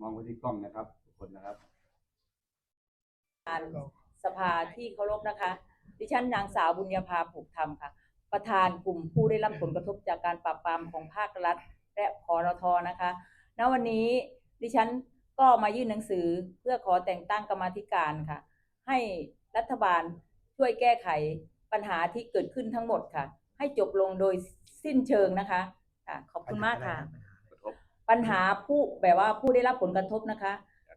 มองไปที่กล้องนะครับทุกคนนะครับการสภาที่เคารพนะคะ ดิฉันนางสาวบุญญาภาผูกธรรมค่ะ ประธานกลุ่มผู้ได้รับผลกระทบจากการปราบปรามของภาครัฐ และพรทนะคะ ณ วันนี้ดิฉันก็มายื่นหนังสือเพื่อขอแต่งตั้งกรรมธิการค่ะ ให้รัฐบาลช่วยแก้ไขปัญหาที่เกิดขึ้นทั้งหมดค่ะ ให้จบลงโดยสิ้นเชิงนะคะ ค่ะ ขอบคุณมากค่ะ ปัญหาผู้แบบว่าผู้ได้รับผลกระทบนะคะ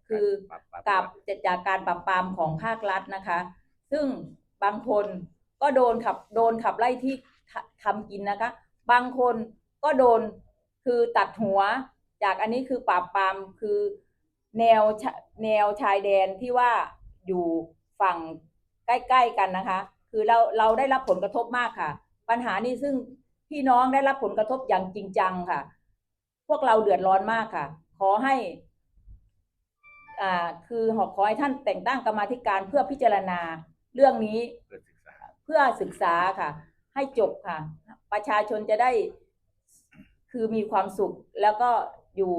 คือปรับปรับกับจากการปราบปรามของภาครัฐนะคะ ซึ่งบางคนก็โดนขับโดนขับไล่ที่ททำกินนะคะ บางคนก็โดนคือตัดหัว จากอันนี้คือปราบปรามคือแนวชะแนวชายแดนที่ว่าอยู่ฝั่งใกล้ๆกันนะคะ คือเราเราได้รับผลกระทบมากค่ะ ปัญหานี้ซึ่งพี่น้องได้รับผลกระทบอย่างจริงจังค่ะ พวกเราเดือดร้อนมากค่ะ ขอให้อ่าคือขอขอให้ท่านแต่งตั้งกรรมาธิการเพื่อพิจารณาเรื่องนี้เพื่อศึกษาค่ะ ให้จบค่ะ ประชาชนจะได้คือมีความสุขแล้วก็อยู่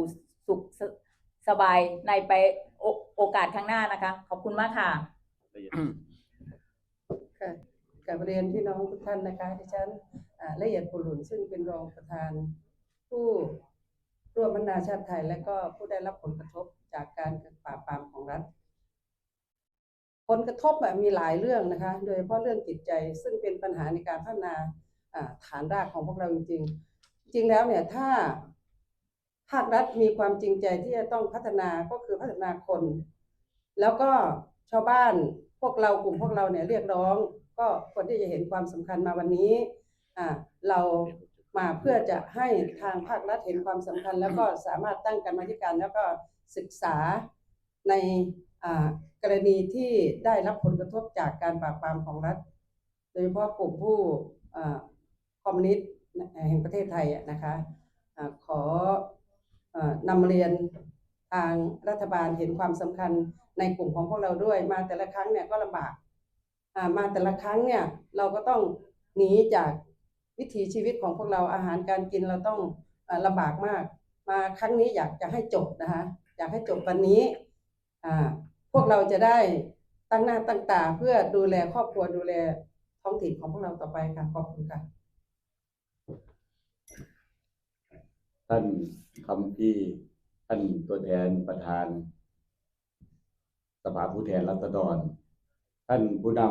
สุขสสบายในไปโอโอกาสข้างหน้านะคะ ขอบคุณมากค่ะค่ะกับเรียนพี่น้องทุกท่านนะคะดิฉันละเอียดปุรุนซึ่งเป็นรองประธานผู้ ร่วมบรรณาชาติไทย และก็ผู้ได้รับผลกระทบจากการปราบปรามของรัฐ ผลกระทบอะมีหลายเรื่องนะคะ โดยเฉพาะเรื่องจิตใจซึ่งเป็นปัญหาในการพัฒนาฐานรากของพวกเราจริง ๆ จริงแล้วเนี่ยถ้าภาครัฐมีความจริงใจที่จะต้องพัฒนาก็คือพัฒนาคน แล้วก็ชาวบ้านพวกเรากลุ่มพวกเราเนี่ยเรียกร้อง ก็ควรที่จะเห็นความสำคัญมาวันนี้เรา มาเพื่อจะให้ทางภาครัฐเห็นความสำคัญ แล้วก็สามารถตั้งกรรมาธิการแล้วก็ศึกษาในกรณีที่ได้รับผลกระทบจากการปราบปรามของรัฐ โดยเฉพาะกลุ่มผู้อคอมมิวนิสต์แห่งประเทศไทยนะคะอาขออ่อนำเรียนทางรัฐบาลเห็นความสำคัญในกลุ่มของพวกเราด้วย มาแต่ละครั้งเนี่ยก็ลำบากมาแต่ละครั้งเนี่ยเราก็ต้องหนีจาก วิถีชีวิตของพวกเราอาหารการกินเราต้องลำบากมาก มาครั้งนี้อยากจะให้จบนะคะอยากให้จบวันนี้พวกเราจะได้ตั้งหน้าตั้งตาเพื่อดูแลครอบครัวดูแลท้องถิ่นของพวกเราต่อไปค่ะขอบคุณค่ะท่านคำพี่ท่านตัวแทนประธาน สภาผู้แทนรัษฎร ท่านผู้น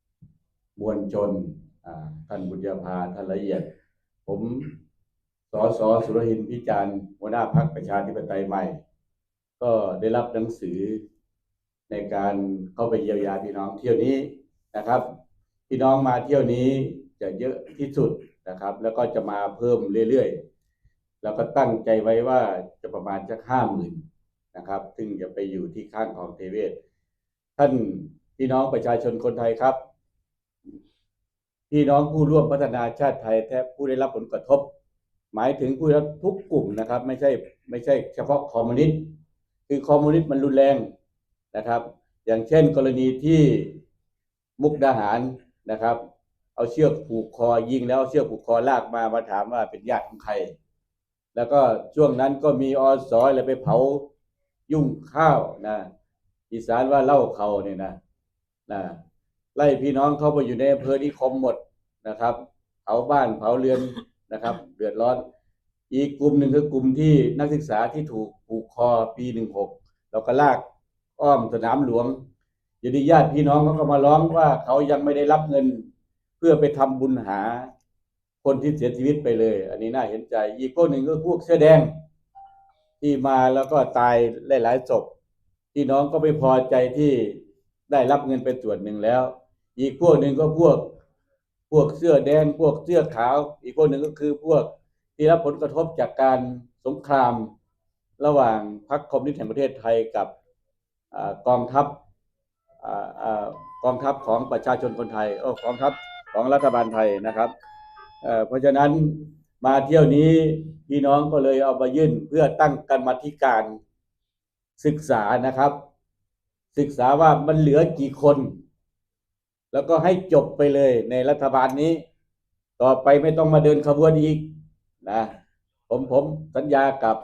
ำมวลชน ท่านบุญญาภาท่านละเอียด ผมสสสุรหินพิจารณ์หัวหน้าพักประชาธิปไตยใหม่ ก็ได้รับหนังสือในการเข้าไปเยียวยาพี่น้องเที่ยวนี้นะครับ พี่น้องมาเที่ยวนี้จะเยอะที่สุดนะครับ แล้วก็จะมาเพิ่มเรื่อยๆ แล้วก็ตั้งใจไว้ว่าจะประมาณสักห้าหมื่นนะครับ ซึ่งจะไปอยู่ที่ข้างของเทเวศ ท่านพี่น้องประชาชนคนไทยครับ พี่น้องผู้ร่วมพัฒนาชาติไทยแทบผู้ได้รับผลกระทบ หมายถึงผู้รับทุกกลุ่มนะครับ ไม่ใช่ไม่ใช่เฉพาะคอมมิวนิสต์คือคอมมิวนิสต์มันรุนแรงนะครับ อย่างเช่น กรณีที่มุกดาหารนะครับ เอาเชือกผูกคอยิงแล้วเอาเชือกผูกคอลากมามาถามว่าเป็นญาติของใคร แล้วก็ช่วงนั้นก็มีอสออะไรไปเผายุ่งข้าวนะอีสานว่าเล่าเขาเนี่ยนะนะ ไล่พี่น้องเข้าไปอยู่ในอำเภอนิคมหมดนะครับเผาบ้านเผาเรือนนะครับเดือดร้อน อีกกลุ่มหนึ่งคือกลุ่มที่นักศึกษาที่ถูกผูกคอปีหนึ่งหกเราก็ลากอ้อมสนามหลวงอยู่ดีญาติพี่น้องเขาก็มาร้องว่าเขายังไม่ได้รับเงิน เพื่อไปทำบุญหาคนที่เสียชีวิตไปเลย อันนี้น่าเห็นใจ อีกพวกหนึ่งก็พวกเสื้อแดง ที่มาแล้วก็ตายหลายๆศพพี่น้องก็ไม่พอใจที่ได้รับเงินไปส่วนหนึ่งแล้ว อีกพวกหนึ่งก็พวก พวกเสื้อแดง พวกเสื้อขาว อีกพวกหนึ่งก็คือพวกที่รับผลกระทบจากการสงคราม ระหว่างพรรคคอมมิวนิสต์แห่งประเทศไทยกับอกองทัพออกองทัพของประชาชนคนไทยอกองทัพของรัฐบาลไทยนะครับเเพราะฉะนั้นมาเที่ยวนี้พี่น้องก็เลยเอามายื่นเพื่อตั้งกรรมธิการศึกษานะครับ ศึกษาว่ามันเหลือกี่คน แล้วก็ให้จบไปเลยในรัฐบาลนี้ ต่อไปไม่ต้องมาเดินขบวนอีกนะผมผมสัญญากับ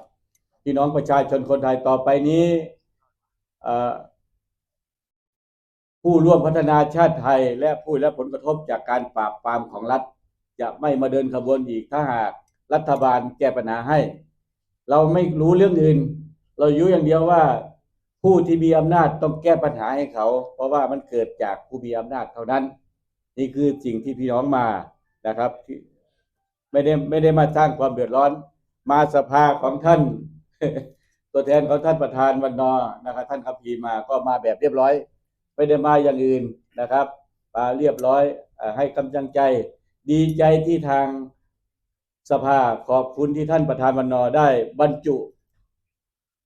พี่น้องประชาชนคนไทยต่อไปนี้ผู้ร่วมพัฒนาชาติไทย และผู้ได้รับผลกระทบจากการปราบปรามของรัฐ จะไม่มาเดินขบวนอีกถ้าหากรัฐบาลแก้ปัญหาให้ เราไม่รู้เรื่องอื่น เรารู้อย่างเดียวว่า ผู้ที่มีอำนาจต้องแก้ปัญหาให้เขา เพราะว่ามันเกิดจากผู้มีอำนาจเท่านั้น นี่คือสิ่งที่พี่น้องมานะครับไม่ได้ไม่ได้มาสร้างความเดือดร้อน มาสภาของท่าน ตัวแทนของท่านประธานวันนอนะครับ ท่านคัมภีมาก็มาแบบเรียบร้อย ไม่ได้มาอย่างอื่นนะครับมาเรียบร้อยให้กำลังใจ ดีใจที่ทางสภาขอบคุณที่ท่านประธานวันนอได้บรรจุ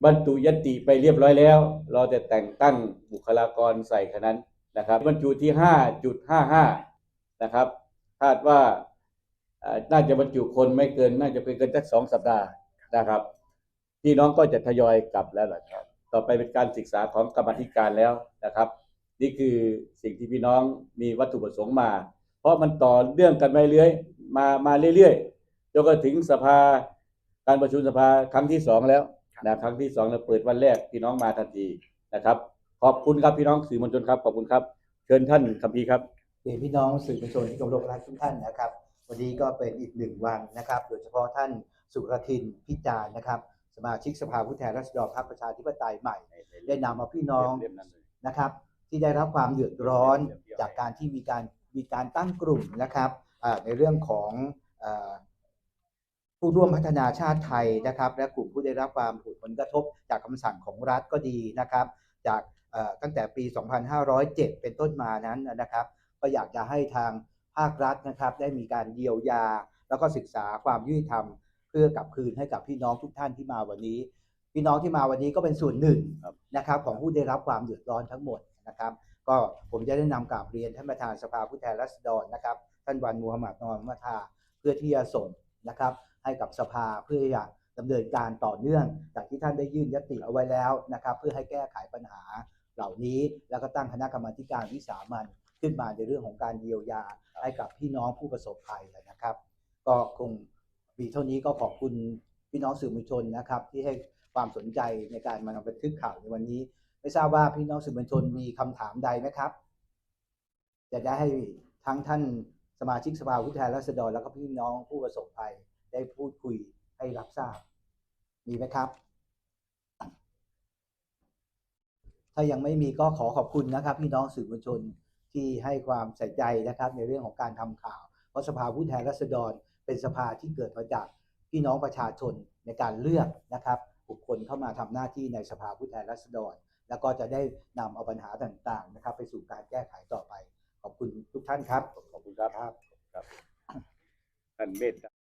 บรรจุยติไปเรียบร้อยแล้วเราจะแต่งตั้งบุคลากรใส่ขนั้นนะครับบรรจุที่ห้าจุดห้าห้านะครับคาดว่าน่าจะบรรจุคนไม่เกิน น่าจะเป็นเกินสักสองสัปดาห์นะครับพี่น้องก็จะทยอยกลับแล้วล่ะครับ ต่อไปเป็นการศึกษาของกรรมธิการแล้วนะครับ นี่คือสิ่งที่พี่น้องมีวัตถุประสงค์มา เพราะมันต่อเรื่องกันไปเรื่อยมามาเรื่อยๆจนกระถึงสภาการประชุมสภาครั้งที่สองแล้ว นะครั้งที่สองเราเปิดวันแรกพี่น้องมาทันทีนะครับ ขอบคุณครับพี่น้องสื่อมวลชนครับขอบคุณครับ เชิญท่านคัมภีร์ครับ เรียนพี่น้องสื่อมวลชนที่เคารพรักทุกท่านนะครับ วันนี้ก็เป็นอีกหนึ่งวันนะครับ โดยเฉพาะท่านสุรทินพิจารณ์นะครับ สมาชิกสภาผู้แทนราษฎรพรรคประชาธิปไตยใหม่ ได้นำมาพี่น้องนะครับ ที่ได้รับความเดือดร้อนจากการที่มีการมีการตั้งกลุ่มนะครับอ่าในเรื่องของอา ผู้ร่วมพัฒนาชาติไทยนะครับ และกลุ่มผู้ได้รับความผลกระทบจากคำสั่งของรัฐก็ดีนะครับ จากเอ่อตั้งแต่ปี 2507 เป็นต้นมานั้นนะครับ ก็อยากจะให้ทางภาครัฐนะครับ ได้มีการเยียวยา แล้วก็ศึกษาความยุติธรรม เพื่อกลับคืนให้กับพี่น้องทุกท่านที่มาวันนี้ พี่น้องที่มาวันนี้ก็เป็นส่วนหนึ่งครับนะครับ ของผู้ได้รับความเดือดร้อนทั้งหมดนะครับ ก็ผมจะได้นำกราบเรียนท่านประธานสภาผู้แทนราษฎรนะครับ ท่านวันมูฮัมหมัดนอมมัทาเพื่อที่จะส่งนะครับ ให้กับสภาเพื่อจะดำเนินการต่อเนื่อง จากที่ท่านได้ยื่นยติเอาไว้แล้วนะครับเพื่อให้แก้ไขปัญหาเหล่านี้ แล้วก็ตั้งคณะกรรมาการวิสามันขึ้นมาในเรื่องของการเยียวยาให้กับพี่น้องผู้ประสบภัยนะครับ ก็คงมีเท่านี้ก็ขอบคุณพี่น้องสื่อมวลชนนะครับ ที่ให้ความสนใจในการมานำบันทึกข่าวในวันนี้ ไม่ทราบว่าพี่น้องสื่อมวลชนมีคำถามใดไหมครับจะได้ให้ทั้งท่านสมาชิกสภาผู้แทนราษฎรแล้วก็พี่น้องผู้ประสบภัย ได้พูดคุยให้รับทราบ มีไหมครับ ถ้ายังไม่มีก็ขอขอบคุณนะครับ พี่น้องสื่อมวลชนที่ให้ความใส่ใจนะครับ ในเรื่องของการทำข่าว เพราะสภาผู้แทนราษฎร เป็นสภาที่เกิดมาจากพี่น้องประชาชนในการเลือกนะครับ บุคคลเข้ามาทำหน้าที่ในสภาผู้แทนราษฎร แล้วก็จะได้นำเอาปัญหาต่างๆ นะครับ ไปสู่การแก้ไขต่อไป ขอบคุณทุกท่านครับ ขอบคุณครับครับท่านเมตตา